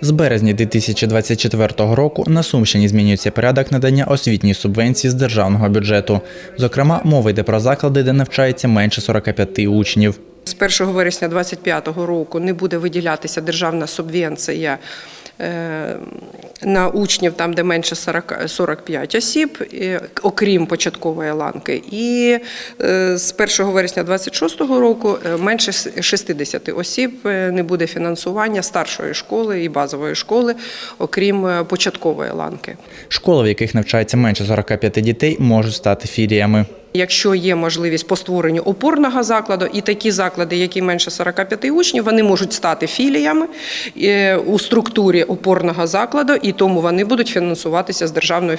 З березня 2024 року на Сумщині змінюється порядок надання освітньої субвенції з державного бюджету. Зокрема, мова йде про заклади, де навчається менше 45 учнів. З 1 вересня 2025 року не буде виділятися державна субвенція на учнів, там де менше 40, 45 осіб, е, окрім початкової ланки. І е, з 1 вересня 2026 року е, менше 60 осіб е, не буде фінансування старшої школи і базової школи, окрім е, початкової ланки. Школи, в яких навчається менше 45 дітей, можуть стати філіями. Якщо є можливість по створенню опорного закладу, і такі заклади, які менше 45 учнів, вони можуть стати філіями е, у структурі опорного закладу, і тому вони будуть фінансуватися з державної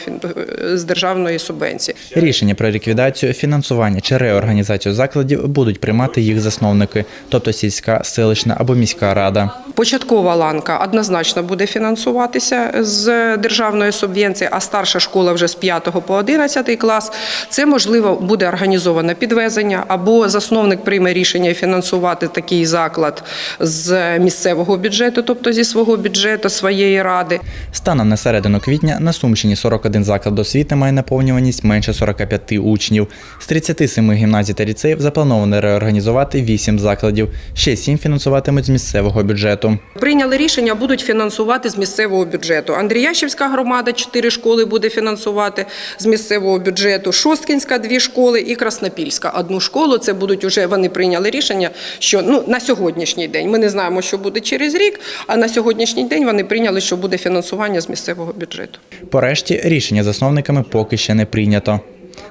з державної субвенції. Рішення про ліквідацію, фінансування чи реорганізацію закладів будуть приймати їх засновники, тобто сільська, селищна або міська рада. Початкова ланка однозначно буде фінансуватися з державної субвенції, а старша школа вже з 5 по 11 клас. Це можливо буде організоване підвезення або засновник прийме рішення фінансувати такий заклад з місцевого бюджету, тобто зі свого бюджету своєї ради. Станом на середину квітня на Сумщині 41 заклад освіти має наповнюваність менше 45 учнів. З 37 гімназій та ліцеїв заплановано реорганізувати 8 закладів. Ще 7 фінансуватимуть з місцевого бюджету. Прийняли рішення, будуть фінансувати з місцевого бюджету. Андріяшівська громада чотири школи буде фінансувати з місцевого бюджету. Шосткінська дві школи і Краснопільська одну школу. Це будуть уже вони прийняли рішення, що ну на сьогоднішній день ми не знаємо, що буде через рік. А на сьогоднішній день вони прийняли, що буде фінансування з місцевого бюджету. Порешті рішення засновниками поки ще не прийнято.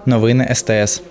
Новини СТС.